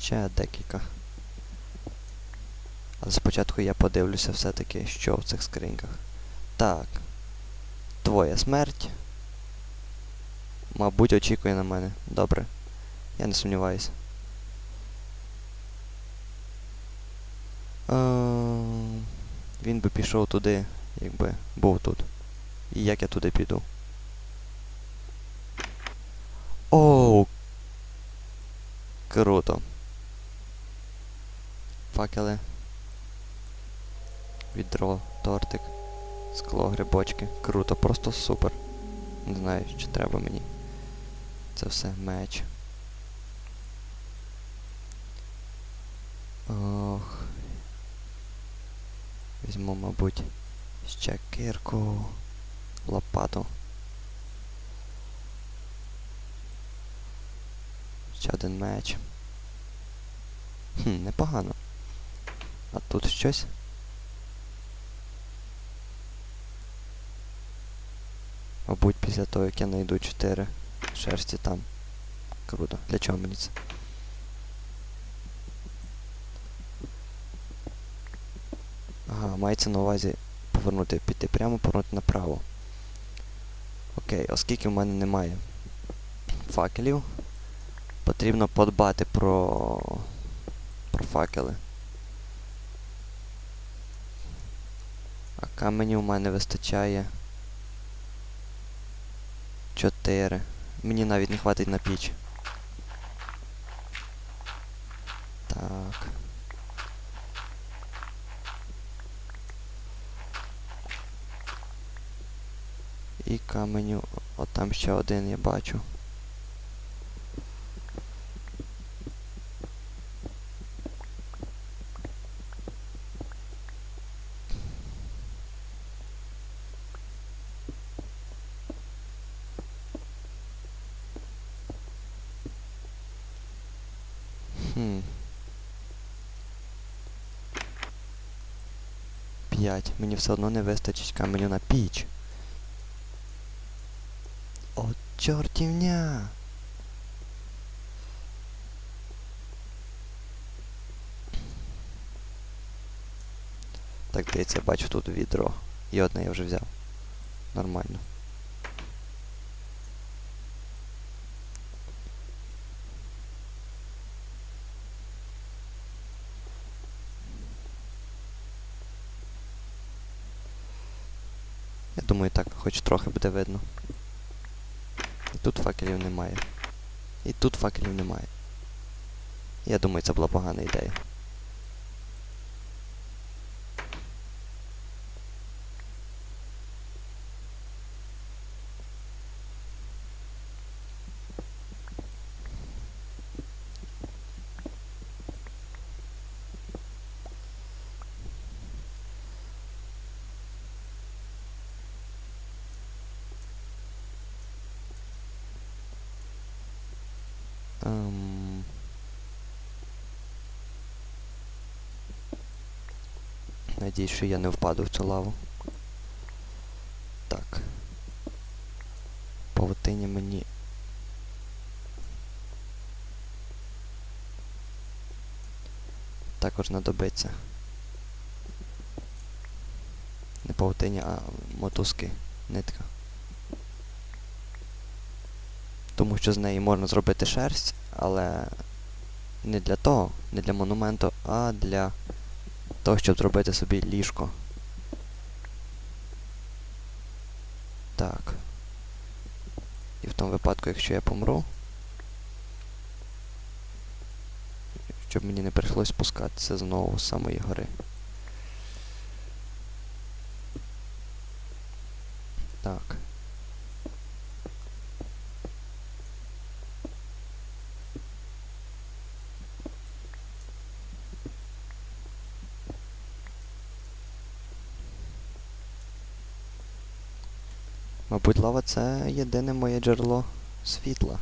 ще декілька. Але спочатку я подивлюся все-таки, що в цих скриньках. Так. Твоя смерть. Мабуть, очікує на мене. Добре. Я не сумніваюся. Ем, Він би пішов туди, якби був тут. І як я туди піду? Оу! Круто. Факели. Відро, тортик, скло, грибочки. Круто, просто супер. Не знаю, чи треба мені. Це все меч. Ох. Візьму, мабуть, ще кирку, лопату. Ще один меч. Хм, непогано. А тут щось? Мабуть, після того, як я знайду 4 шерсті там. Круто. Для чого мені це? Ага, мається на увазі повернути, піти прямо, повернути направо. Окей, оскільки в мене немає факелів, потрібно подбати про, про факели. А каменів у мене вистачає 4. Мені навіть не хватить на піч. Так. І каменю, от там ще один я бачу. П'ять. Мені все одно не вистачить каменю на піч. О, чортівня! Так, дивіться, бачу тут відро. І одне я вже взяв. Нормально. Я думаю, так хоч трохи буде видно. І тут факелів немає. І тут факелів немає. Я думаю, це була погана ідея. Ем... Надіюсь, що я не впаду в цю лаву. Так. Павутині мені. Також знадобиться. Не павутині, а мотузки. Нитка. Тому що з неї можна зробити шерсть, але не для того, не для монументу, а для того, щоб зробити собі ліжко. Так. І в тому випадку, якщо я помру, щоб мені не прийшлось спускатися знову з самої гори. Так. Мабуть, лава це єдине моє джерело світла.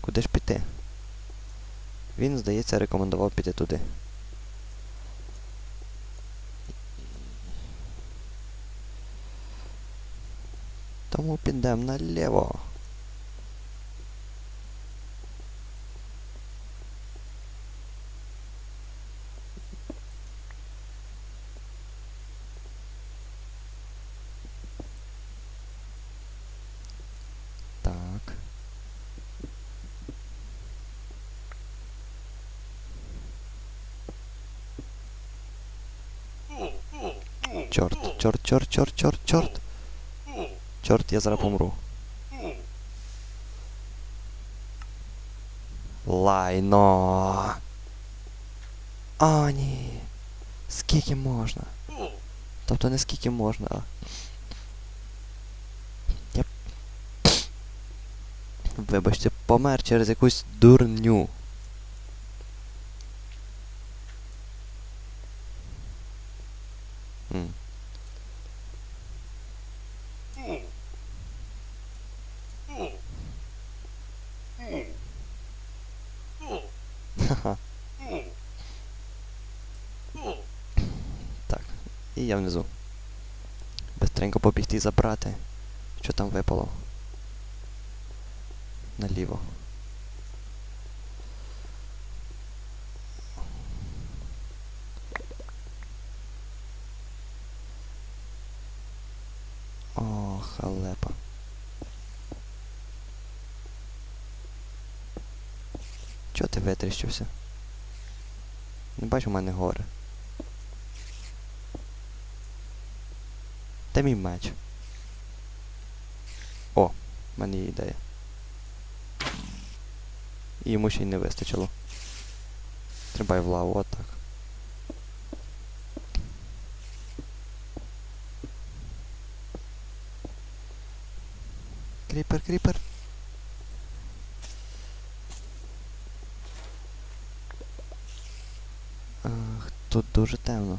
Куди ж піти? Він, здається, рекомендував піти туди. Тому підемо наліво. Чорт, чорт, чорт, чорт, чорт, чорт. Чорт, я зараз помру. Лайно. О, ні. Скільки можна? Тобто не скільки можна, а. Я... Вибачте, помер через якусь дурню. І я внизу. Бистренько побігти забрати. Що там випало? Наліво. О, халепа. Чого ти витріщився? Не бачу, у мене горе. Де мій меч? О, в мене є ідея. І йому ще й не вистачило. Стрибай в лаву, отак. Кріпер, кріпер. Ах, тут дуже темно.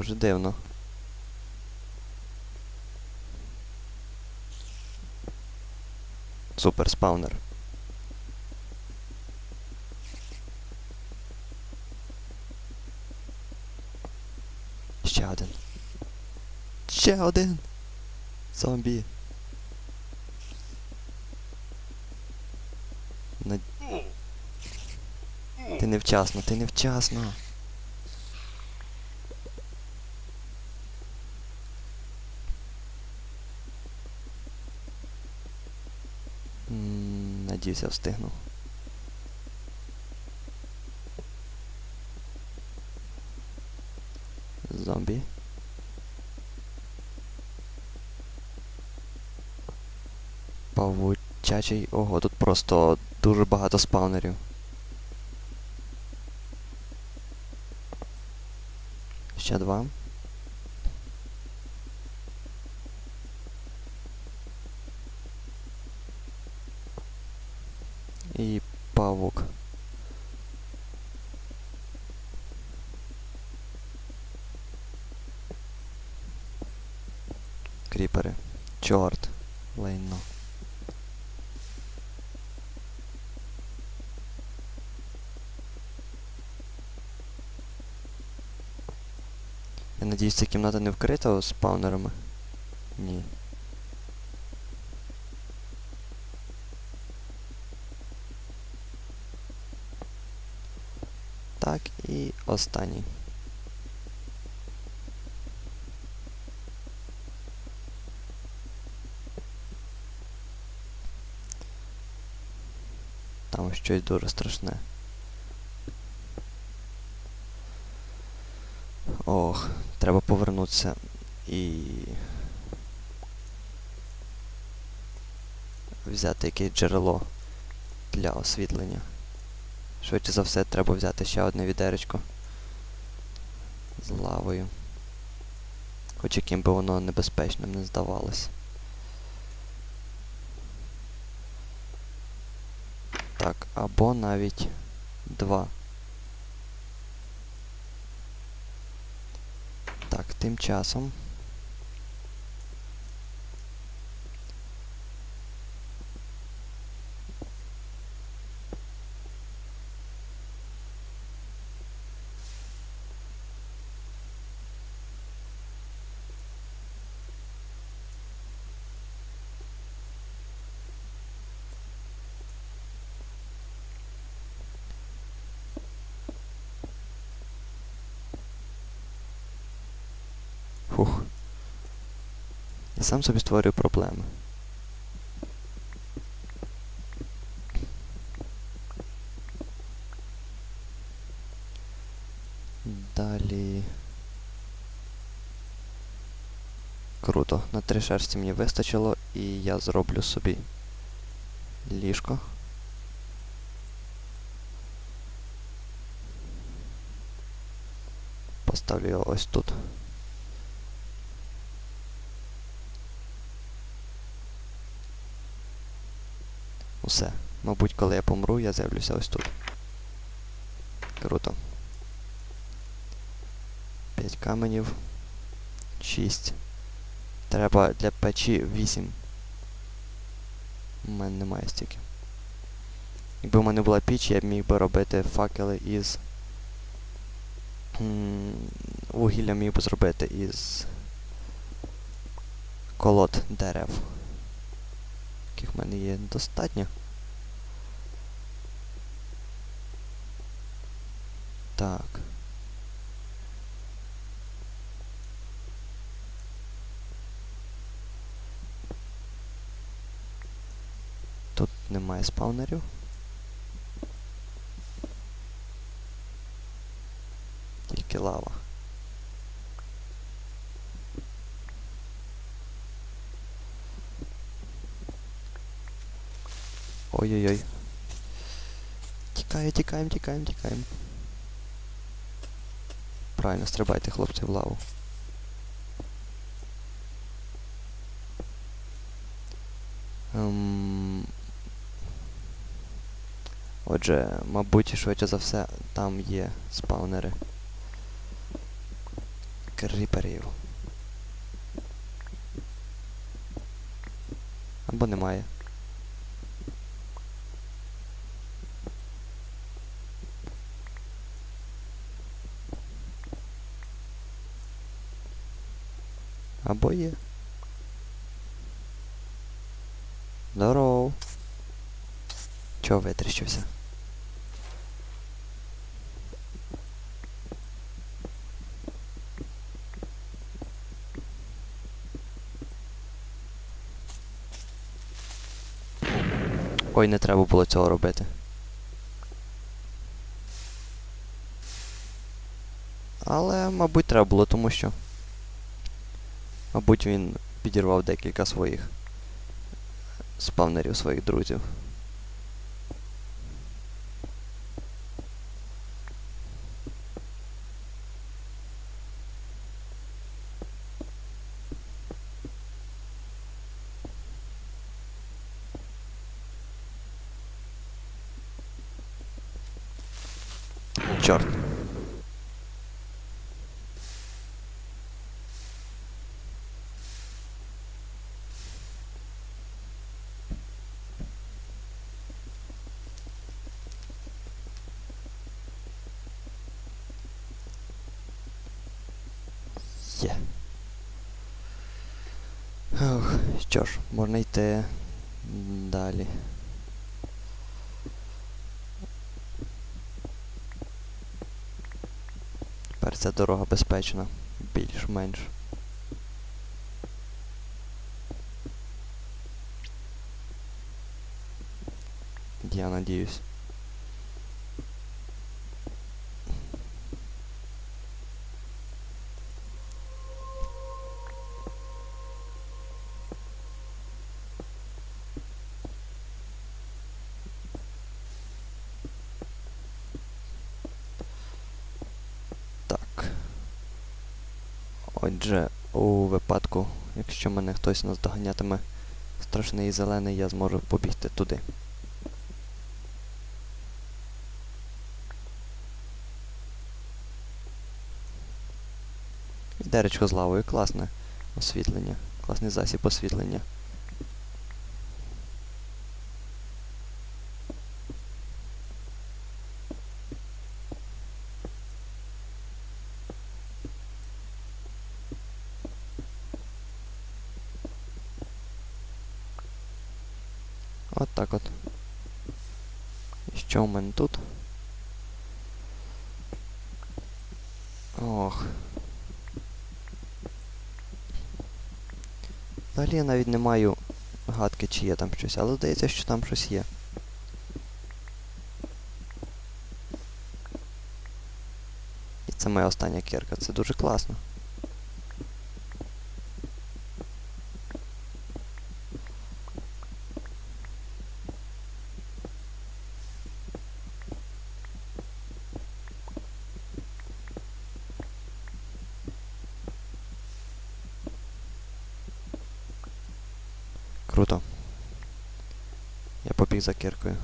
Дуже дивно. Супер спаунер. Ще один. Ще один. Зомбі. На... Ти невчасно, ти невчасно. Надіюся, встигну. Зомбі. Павучачий. Ого, тут просто дуже багато спаунерів. Ще два. Чорт. Лейно. Я надіюсь, ця кімната не вкрита спаунерами? Ні. Так, і останній. Там щось дуже страшне. Ох, треба повернутися і. Взяти якесь джерело для освітлення. Швидше за все треба взяти ще одне відеречко з лавою. Хоч яким би воно небезпечним не здавалось. Так, або навіть два. Так, тим часом. Фух. І сам собі створюю проблеми. Далі. Круто. На три шерсті мені вистачило і я зроблю собі ліжко. Поставлю його ось тут. Усе. Мабуть, коли я помру, я з'явлюся ось тут. Круто. 5 каменів. 6. Треба для печі 8. У мене немає стільки. Якби в мене була піч, я б міг би робити факели із. Вугілля міг би зробити із колод дерев. Яких в мене є достатньо. Так. Тут немає спаунерів. Тільки лава. Ой-ой-ой. Тікає, тікаємо, тікаємо, тікаємо. Правильно, стрибайте, хлопці, в лаву. Ем... Отже, мабуть, швидше за все, там є спаунери. Кріперів. Або немає. Або є. Здоров. Чого витріщився? Ой, не треба було цього робити. Але, мабуть, треба було, тому що. Мабуть, він підірвав декілька своїх спавнерів своїх друзів. Чорт. Є. Ох, що ж, можна йти далі. Тепер ця дорога безпечна. Більш-менш. Я надіюсь. Так. Отже, у випадку, якщо мене хтось наздоганятиме страшний і зелений, я зможу побігти туди. Деречко з лавою, класне освітлення, класний засіб освітлення. От так от. І що в мене тут? Ох. Взагалі я навіть не маю гадки, чи є там щось, але здається, що там щось є. І це моя остання кірка, це дуже класно. Круто. Я за кіркою.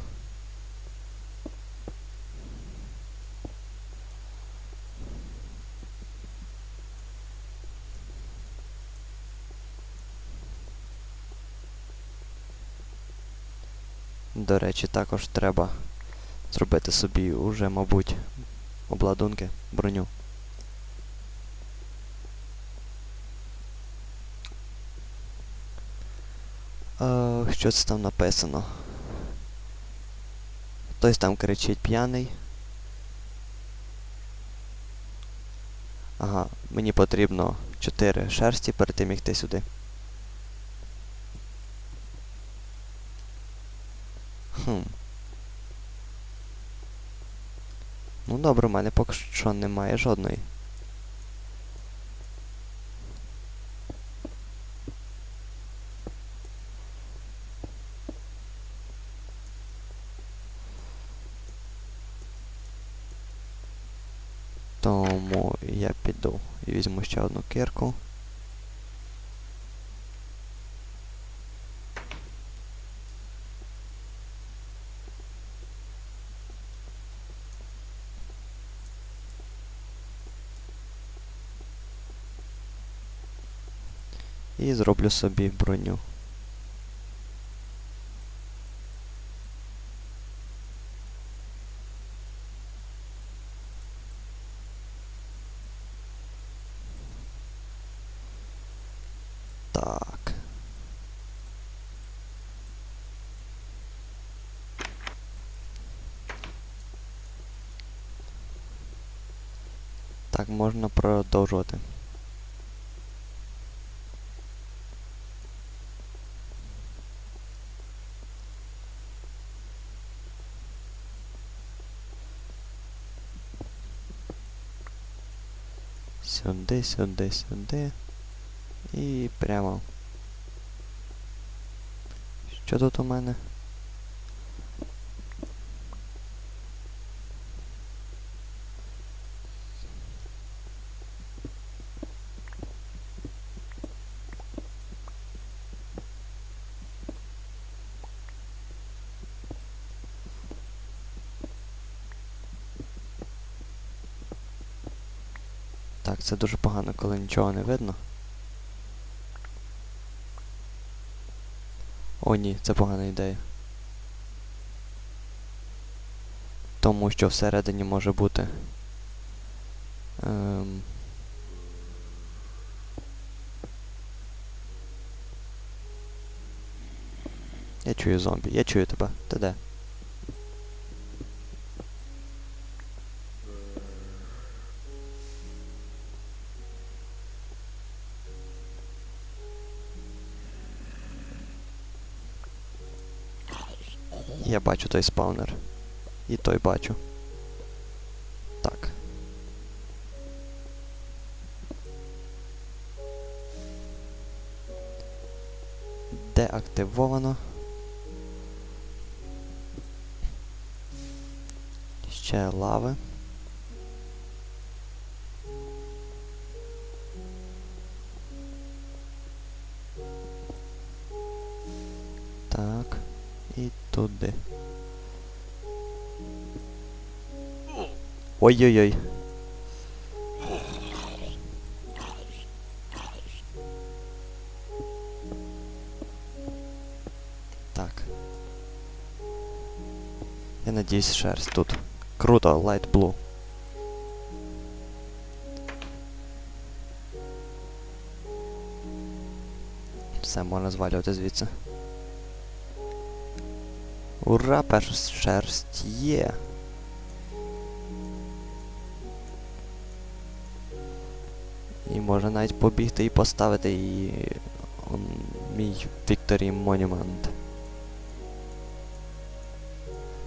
До речі, також треба зробити собі уже, мабуть, обладунки, броню. Е, що це там написано? Хтось там кричить п'яний. Ага, мені потрібно 4 шерсті перед тим як йти сюди. Хм. Ну добре, у мене поки що немає жодної. Тому я піду і візьму ще одну кирку. І зроблю собі броню. Так. Так, можна продовжувати. Сюди, сюди, сюди. І прямо. Що тут у мене? Так, це дуже погано, коли нічого не видно. О, ні, це погана ідея. Тому що всередині може бути. Ем... Я чую зомбі, я чую тебе. Ти де? Бачу той спаунер. І той бачу. Так. Деактивовано. Ще лави. Ой-ой-ой. Так. Я надіюсь, шерсть тут. Круто, light blue. Все, можна звалювати звідси. Ура, перша шерсть є. І можна навіть побігти і поставити її он Мій Victory Monument.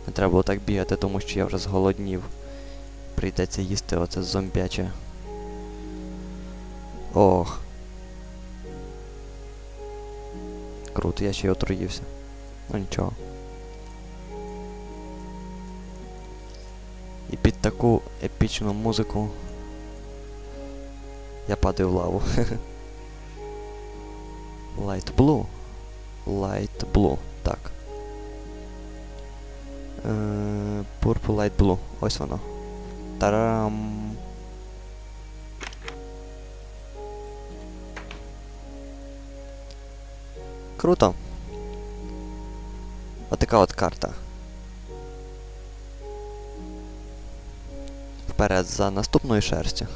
Не треба було так бігати, тому що я вже зголоднів. Прийдеться їсти оце зомбяче. Ох. Круто, я ще й отруївся. Ну нічого. І під таку епічну музику я падаю в лаву. Light Blue. Light Blue. Так. Е, Purple Light Blue. Ось воно. Тарам. Круто. Отака от карта. Вперед за наступною шерстю.